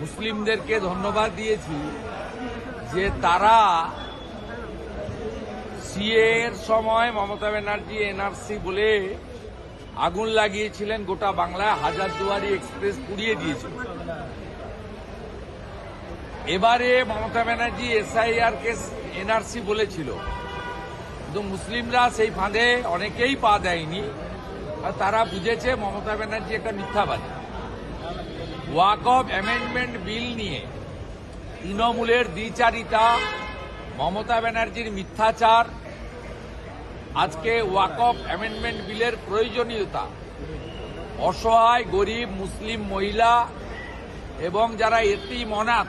মুসলিমদেরকে ধন্যবাদ দিয়েছি যে তারা সিএ এর সময় মমতা ব্যানার্জি, এনআরসি বলে আগুন লাগিয়েছিলেন গোটা বাংলায়, হাজারদুয়ারি এক্সপ্রেস পুড়িয়ে দিয়েছিল। এবারে মমতা ব্যানার্জি এসআইআর কে এনআরসি বলেছিল। কিন্তু মুসলিমরা সেই ফাঁদে অনেকেই পা দেয়নি। আর তারা বুঝেছে মমতা ব্যানার্জি একটা মিথ্যাবাদী। ওয়াক অফ অ্যামেন্ডমেন্ট বিল নিয়ে তৃণমূলের দ্বিচারিতা, মমতা ব্যানার্জির মিথ্যাচার, আজকে ওয়াক অফ অ্যামেন্ডমেন্ট বিলের প্রয়োজনীয়তা। অসহায়, গরিব, মুসলিম, মহিলা এবং যারা এটি মনাত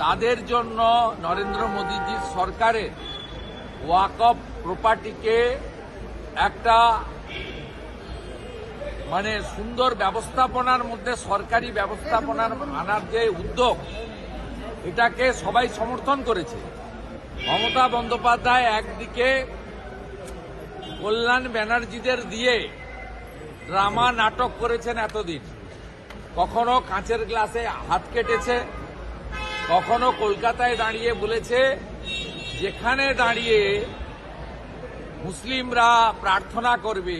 তাদের জন্য নরেন্দ্র মোদীজির সরকারের ওয়াক অফ প্রপার্টিকে একটা মানে সুন্দর ব্যবস্থাপনার মধ্যে, সরকারি ব্যবস্থাপনার আনার যে উদ্যোগ, এটাকে সবাই সমর্থন করেছে। মমতা বন্দ্যোপাধ্যায় একদিকে কল্যাণ ব্যানার্জিদের দিয়ে ড্রামা নাটক করেছেন এতদিন। কখনো কাঁচের গ্লাসে হাত কেটেছে, কখনো কলকাতায় দাঁড়িয়ে বলেছে, যেখানে দাঁড়িয়ে মুসলিমরা প্রার্থনা করবে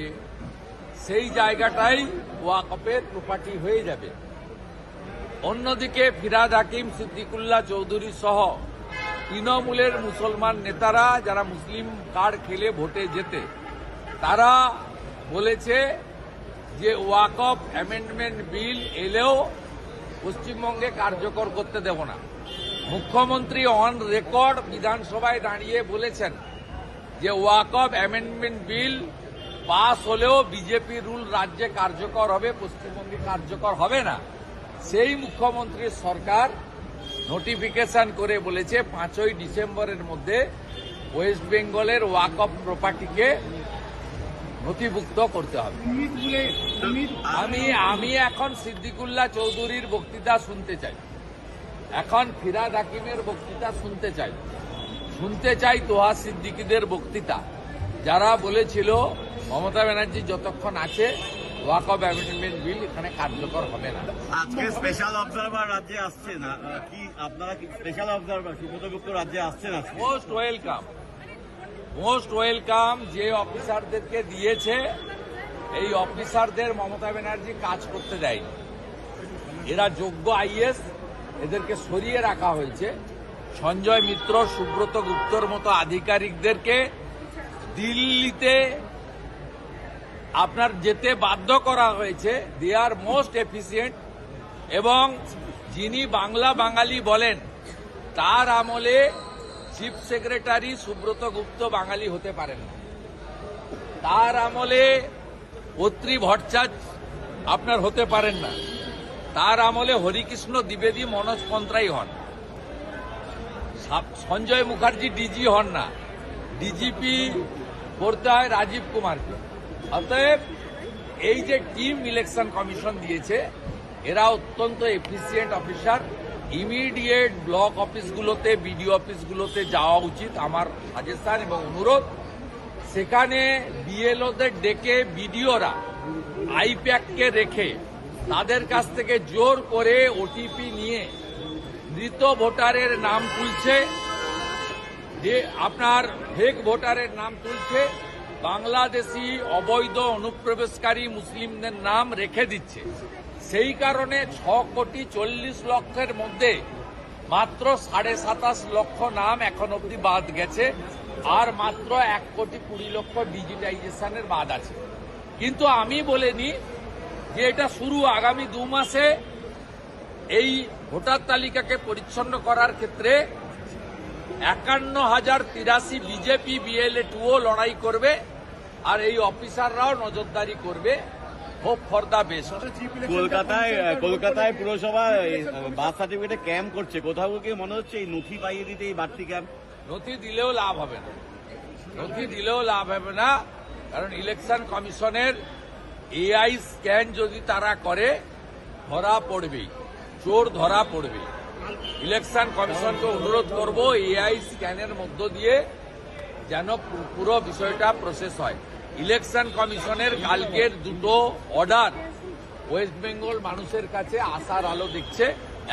সেই জায়গাটাই ওয়াকফের প্রপার্টি হয়ে যাবে। অন্যদিকে ফিরাদ হাকিম সিদ্দিকুল্লাহ চৌধুরী সহ তৃণমূলের মুসলমান নেতারা যারা মুসলিম কার্ড খেলে ভোটে যেতে তারা বলেছে যে ওয়াকফ অ্যামেন্ডমেন্ট বিল এলেও পশ্চিমবঙ্গে কার্যকর করতে দেব না। মুখ্যমন্ত্রী অন রেকর্ড বিধানসভায় দাঁড়িয়ে বলেছেন যে ওয়াকফ অ্যামেন্ডমেন্ট বিল পাস হলেও বিজেপি রুল রাজ্যে কার্যকর হবে, পশ্চিমবঙ্গে কার্যকর হবে না। সেই মুখ্যমন্ত্রীর সরকার নোটিফিকেশন করে বলেছে, পাঁচই ডিসেম্বরের মধ্যে ওয়েস্ট বেঙ্গলের ওয়াকফ প্রপার্টিকে নথিভুক্ত করতে হবে। আমি আমি এখন সিদ্দিকুল্লাহ চৌধুরীর বক্তৃতা শুনতে চাই। এখন ফিরাদ হাকিমের বক্তৃতা শুনতে চাই। শুনতে চাই তোহা সিদ্দিকীদের বক্তৃতা। যারা বলেছিল মমতা ব্যানার্জি যতক্ষণ আছে ওয়াক অফ অ্যামেন্ডমেন্ট বিল এখানে কার্যকর হবে না। আজকে স্পেশাল অবজারভার রাজ্যে আসছে না কি আপনারা কি স্পেশাল অবজারভার সুব্রত গুপ্ত রাজ্যে আসছেন আজকে মোস্ট ওয়েলকাম মোস্ট ওয়েলকাম যে অফিসারদেরকে দিয়েছে এই অফিসারদের মমতা ব্যানার্জি কাজ করতে দেয়নি। এরা যোগ্য আইএস এদেরকে সরিয়ে রাখা হয়েছে। সঞ্জয় মিত্র সুব্রত গুপ্তর মতো আধিকারিকদেরকে দিল্লিতে আপনার যেতে বাধ্য করা হয়েছে দে আর মোস্ট এফিসিয়েন্ট এবং যিনি বাংলা বাঙালি বলেন, তার আমলে চিফ সেক্রেটারি সুব্রত গুপ্ত বাঙালি হতে পারেন না। তার আমলে অত্রি ভট্টাচার্য আপনার হতে পারেন না। তার আমলে হরিকৃষ্ণ দ্বিবেদী মনোজ পন্ত্রাই হন। সঞ্জয় মুখার্জি ডিজি হন না। ডিজিপি করতে হয় রাজীব কুমারকে। অতএব এই যে টিম ইলেকশন কমিশন দিয়েছে, এরা অত্যন্ত এফিসিয়েন্ট অফিসার ইমিডিয়েট ব্লক অফিসগুলোতে বিডিও অফিসগুলোতে যাওয়া উচিত আমার সাজেশন এবং অনুরোধ। সেখানে বিএলওদের ডেকে বিডিওরা আইপ্যাককে রেখে তাদের কাছ থেকে জোর করে ওটিপি নিয়ে মৃত ভোটারের নাম তুলছে। যে আপনার ফেক ভোটারের নাম তুলছে বাংলাদেশি অবৈধ অনুপ্রবেশকারী মুসলিমদের নাম রেখে দিচ্ছে। সেই কারণে ছ কোটি চল্লিশ লক্ষের মধ্যে মাত্র সাড়ে সাতাশ লক্ষ নাম এখন অবধি বাদ গেছে, আর মাত্র এক কোটি কুড়ি লক্ষ ডিজিটাইজেশনের বাদ আছে। কিন্তু আমি বলিনি যে এটা শুরু আগামী দু মাসে এই ভোটার তালিকাকে পরিচ্ছন্ন করার ক্ষেত্রে একান্ন হাজার তিরাশি বিজেপি, বিএলএ, টুও লড়াই করবে। আর এই অফিসাররাও নজরদারি করবে। হোপ ফর দ্য বেস্ট কলকাতায় কলকাতায় পুরসভা বার্থ সার্টিফিকেটে ক্যাম্প করছে। কোথাও কি মনে হচ্ছে এই নথি পাইয়ে দিতে এই বাড়তি ক্যাম্প নথি দিলেও লাভ হবে না। নথি দিলেও লাভ হবে না। কারণ ইলেকশন কমিশনের এআই স্ক্যান যদি তারা করে ধরা পড়বেই। চোর ধরা পড়বে ইলেকশন কমিশনকে অনুরোধ করব এআই স্ক্যানের মধ্য দিয়ে যেন পুরো বিষয়টা প্রসেস হয়। ইলেকশন কমিশনের কালকের দুটো অর্ডার ওয়েস্ট বেঙ্গল মানুষের কাছে আসার আলো দেখছে।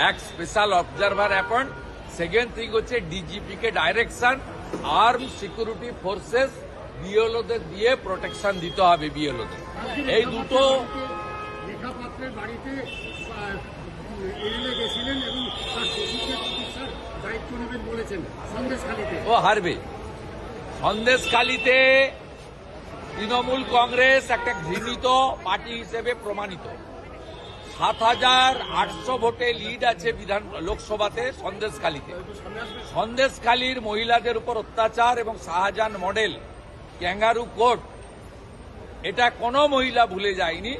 এক special observer appoint second thing হচ্ছে ডিজিপি কে ডাইরেকশন আর্ম সিকিউরিটি ফোর্সেস বিএলওদের দিয়ে প্রোটেকশন দিতে হবে বিএলওদের এই দুটো বাড়িতে ও হারবে। সন্দেশখালিতে তৃণমূল কংগ্রেস একটা ঘৃণিত পার্টি হিসেবে প্রমাণিত। সাত হাজার আটশো ভোটে লিড আছে বিধান লোকসভাতে সন্দেশখালীতে। সন্দেশখালীর মহিলাদের উপর অত্যাচার এবং শাহজাহান মডেল, ক্যাঙ্গারু কোর্ট, এটা কোনো মহিলা ভুলে যায়নি।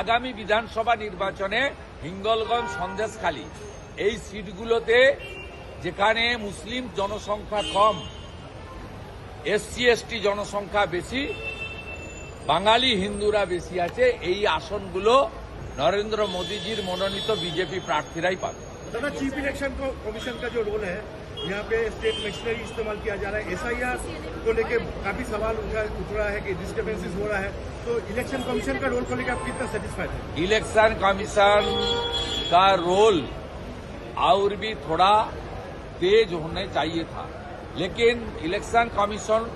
আগামী বিধানসভা নির্বাচনে হিঙ্গলগঞ্জ সন্দেশখালী, এই সিটগুলোতে যেখানে মুসলিম জনসংখ্যা কম, এসসি, এসটি জনসংখ্যা বেশি বাঙালি হিন্দুরা বেশি আছে এই আসনগুলো নরেন্দ্র মোদীজির মনোনীত বিজেপি প্রার্থীরাই পাবে दादा चीफ इलेक्शन को कमीशन का जो रोल है यहाँ पे स्टेट मशीनरी इस्तेमाल किया जा रहा है एसआईआर को लेके काफी सवाल उठा उठ रहा है कि डिस्टर्बेंसेस हो रहा है तो इलेक्शन कमीशन का रोल को लेकर आप कितना सेटिस्फाइड है इलेक्शन कमीशन का रोल और भी थोड़ा तेज होने चाहिए था लेकिन इलेक्शन कमीशन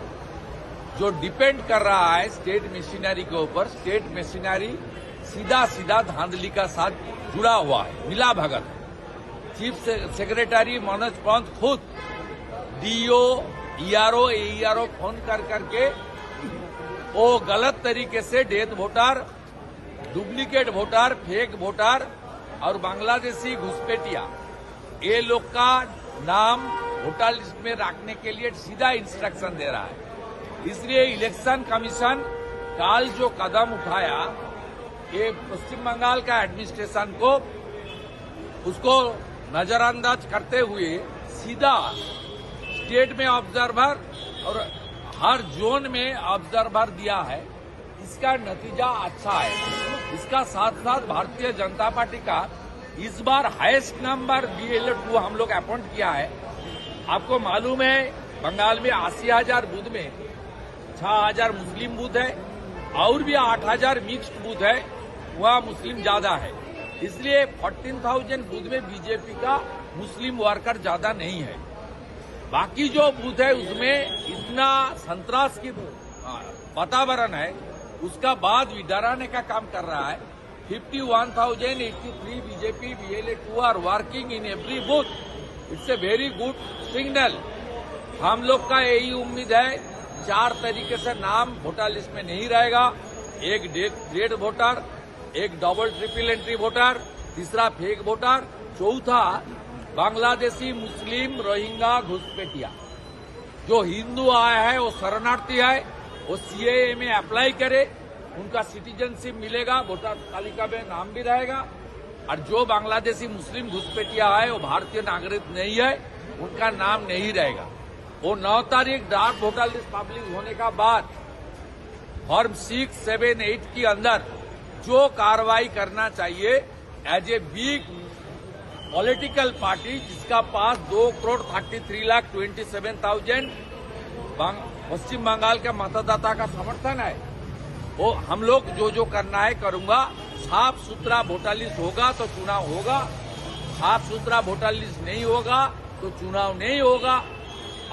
जो डिपेंड कर रहा है स्टेट मशीनरी के ऊपर, स्टेट मशीनरी सीधा सीधा धांधली का साथ जुड़ा हुआ है, मिला भगत। चीफ सेक्रेटरी मनोज पंत खुद डीओ ईआरओ एईआरओ फ़ोन कर करके वो गलत तरीके से death voter, duplicate voter, fake voter और बांग्लादेशी घुसपैठिया, ये लोग का नाम वोटर लिस्ट में रखने के लिए सीधा इंस्ट्रक्शन दे रहा है। इसलिए इलेक्शन कमीशन काल जो कदम उठाया ये पश्चिम बंगाल का एडमिनिस्ट्रेशन को, उसको नजरअंदाज करते हुए सीधा स्टेट में ऑब्जर्वर और हर जोन में ऑब्जर्वर दिया है। इसका नतीजा अच्छा है। इसका साथ साथ भारतीय जनता पार्टी का इस बार हाईएस्ट नंबर बीएल टू हम लोग अपॉइंट किया है। आपको मालूम है, बंगाल में अस्सी हज़ार बूथ में हज़ार मुस्लिम बूथ है, और भी आठ हज़ार मिक्स्ड बूथ है, वहाँ मुस्लिम ज़्यादा है। इसलिए फोर्टीन थाउज़ेंड बूथ में बीजेपी का मुस्लिम वर्कर ज़्यादा नहीं है। बाकी जो बूथ है, उसमें इतना संतरास की वातावरण है, उसका बाद भी डराने का काम कर रहा है। Fifty one thousand eighty three BJP BLA two are working in every booth it's a very good signal हम लोग का यही उम्मीद है चार तरीके से नाम वोटर लिस्ट में नहीं रहेगा। एक डेड वोटर एक डबल ट्रिपल एंट्री वोटर तीसरा फेक वोटर चौथा बांग्लादेशी, मुस्लिम रोहिंगा घुसपैठिया। जो हिंदू आया है, वो शरणार्थी है, वो सीएए में अप्लाई करे, उनका सिटीजनशिप मिलेगा वोटर तालिका में नाम भी रहेगा। और जो बांग्लादेशी, मुस्लिम घुसपैठिया है वो भारतीय नागरिक नहीं है, उनका नाम नहीं रहेगा। वो नौ तारीख डार्क वोटर लिस्ट पब्लिश होने का बाद फॉर्म सिक्स, सेवन, एट के अंदर जो कार्रवाई करना चाहिए as a big political party जिसका पास दो crore thirty three lakh twenty seven thousand Paschim Bengal के मतदाता का समर्थन है। वो हम लोग जो जो करना है करूँगा। साफ़ सुथरा वोटर लिस्ट होगा तो चुनाव होगा। साफ़ सुथरा वोटर लिस्ट नहीं होगा तो चुनाव नहीं होगा।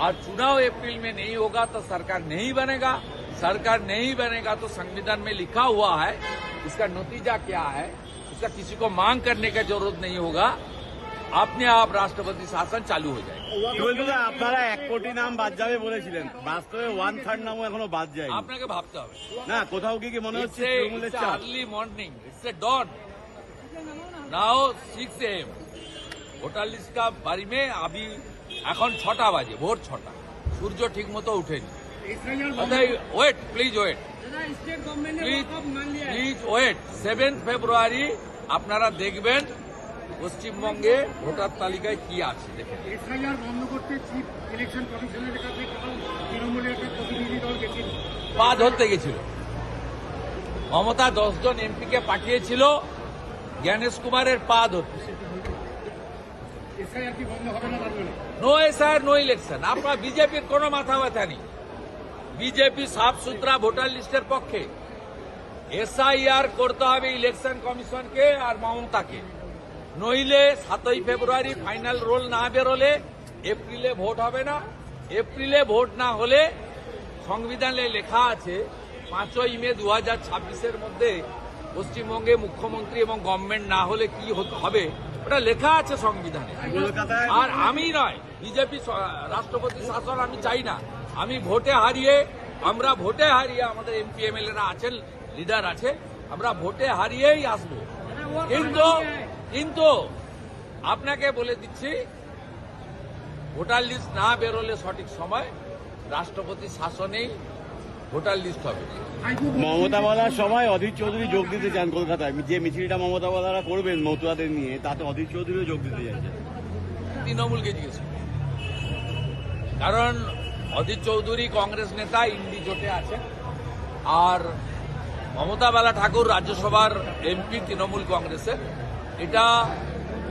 और चुनाव अप्रैल में नहीं होगा तो सरकार नहीं बनेगा सरकार नहीं बनेगा तो संविधान में लिखा हुआ है इसका नतीजा क्या है उसका किसी को मांग करने की जरूरत नहीं होगा अपने आप राष्ट्रपति शासन चालू हो जाएगा কি বলতো যে আপনারা এক কোটি নাম বাদ যাবে বলেছিলেন বাস্তবে ওয়ান থার্ড নামও এখনো বাদ যায়নি আপনাকে ভাবতে হবে না কোথাও কি কি মনে হচ্ছে তৃণমূলের চাপ early morning it's a dawn now six AM voter list का বাড়ি में अभी এখন ছটা বাজে ভোর ছটা। সূর্য ঠিক মতো উঠেনি wait please wait please wait seven February আপনারা দেখবেন পশ্চিমবঙ্গে ভোটার তালিকায় কি আছে দেখে বন্ধ করতে চিফ কাছে প্রতিনিধি দল পা ধরতে গেছিল। মমতা দশজন এমপিকে পাঠিয়েছিল জ্ঞানেশ কুমারের পা ধরতে। না এসআর নো? ইলেকশন আপনার বিজেপির কোনো মাথা ব্যথা নেই। বিজেপি সাফ সুতরা ভোটার লিস্টের পক্ষে। এসআইআর করতে হবে ইলেকশন কমিশনকে আর মমতাকে। নইলে সাতই ফেব্রুয়ারি ফাইনাল রোল না বেরোলে এপ্রিলে ভোট হবে না। এপ্রিলে ভোট না হলে সংবিধানে লেখা আছে, পাঁচই মে দু হাজার মধ্যে পশ্চিমবঙ্গে মুখ্যমন্ত্রী এবং গভর্নমেন্ট না হলে কি হবে? ওটা লেখা আছে সংবিধানে। আর আমি নয়, বিজেপি রাষ্ট্রপতি শাসন আমি চাই না। আমি ভোটে হারিয়ে, আমরা ভোটে হারিয়ে আমাদের এমপি এমএলএরা আছেন, লিডার আছে, আমরা ভোটে হারিয়েই আসব। কিন্তু কিন্তু আপনাকে বলে দিচ্ছি, ভোটার লিস্ট না বেরোলে সঠিক সময়, রাষ্ট্রপতি শাসনেই ভোটার লিস্ট হবে। মমতা বলার সময় অধীর চৌধুরী যোগ দিতে চান কলকাতায়। যে মিছিলটা মমতা বলারা করবেন মতুয়াদের নিয়ে তাতে অধীর চৌধুরীও যোগ দিতে চাইছেন তৃণমূলকে জিজ্ঞেস কারণ অধীর চৌধুরী কংগ্রেস নেতা ইন্ডি জোটে আছেন আর মমতা বালা ঠাকুর রাজ্যসভার এমপি তৃণমূল কংগ্রেসের। এটা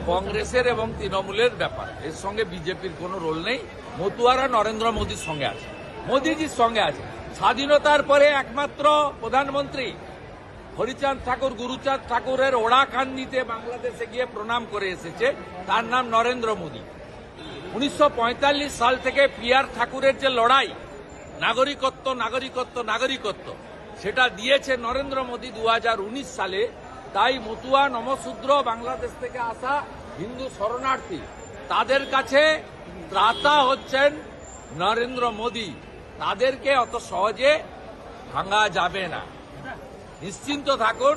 কংগ্রেসের এবং তৃণমূলের ব্যাপার। এর সঙ্গে বিজেপির কোনো রোল নেই। মতুয়ারা নরেন্দ্র মোদীর সঙ্গে আছে। মোদীজির সঙ্গে আছে। স্বাধীনতার পরে একমাত্র প্রধানমন্ত্রী হরিচাঁদ ঠাকুর, গুরুচাঁদ ঠাকুরের ওড়াকান্দিতে বাংলাদেশে গিয়ে প্রণাম করে এসেছে। তার নাম নরেন্দ্র মোদী। উনিশশো পঁয়তাল্লিশ সাল থেকে পিয়ার ঠাকুরের যে লড়াই, নাগরিকত্ব নাগরিকত্ব নাগরিকত্ব, সেটা দিয়েছে নরেন্দ্র মোদী দু হাজার উনিশ সালে। তাই মতুয়া নমশূদ্র বাংলাদেশ থেকে আসা হিন্দু শরণার্থী, তাদের কাছে ত্রাতা হচ্ছেন নরেন্দ্র মোদী। তাদেরকে অত সহজে ভাঙা যাবে না। নিশ্চিন্ত থাকুন,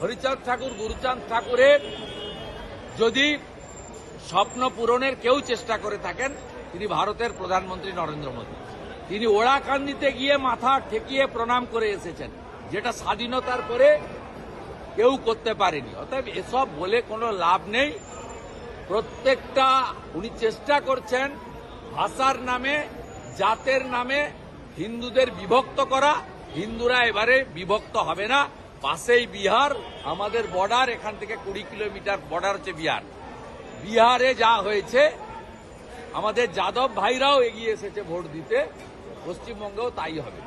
হরিচাঁদ ঠাকুর, গুরুচাঁদ ঠাকুরের যদি স্বপ্ন পূরণের কেউ চেষ্টা করে থাকেন, তিনি ভারতের প্রধানমন্ত্রী নরেন্দ্র মোদী। তিনি ওড়াকান্দিতে গিয়ে মাথা ঠেকিয়ে প্রণাম করে এসেছেন, যেটা স্বাধীনতার পরে কেউ করতে পারেনি। অতএব এসব বলে কোনো লাভ নেই। প্রত্যেকটা, উনি চেষ্টা করছেন, ভাষার নামে জাতের নামে হিন্দুদের বিভক্ত করা। হিন্দুরা এবারে বিভক্ত হবে না। পাশেই বিহার, আমাদের বর্ডার এখান থেকে কুড়ি কিলোমিটার বর্ডার হচ্ছে বিহার। বিহারে যা হয়েছে, আমাদের যাদব ভাইরাও এগিয়ে এসেছে ভোট দিতে। পশ্চিমবঙ্গেও তাই হবে।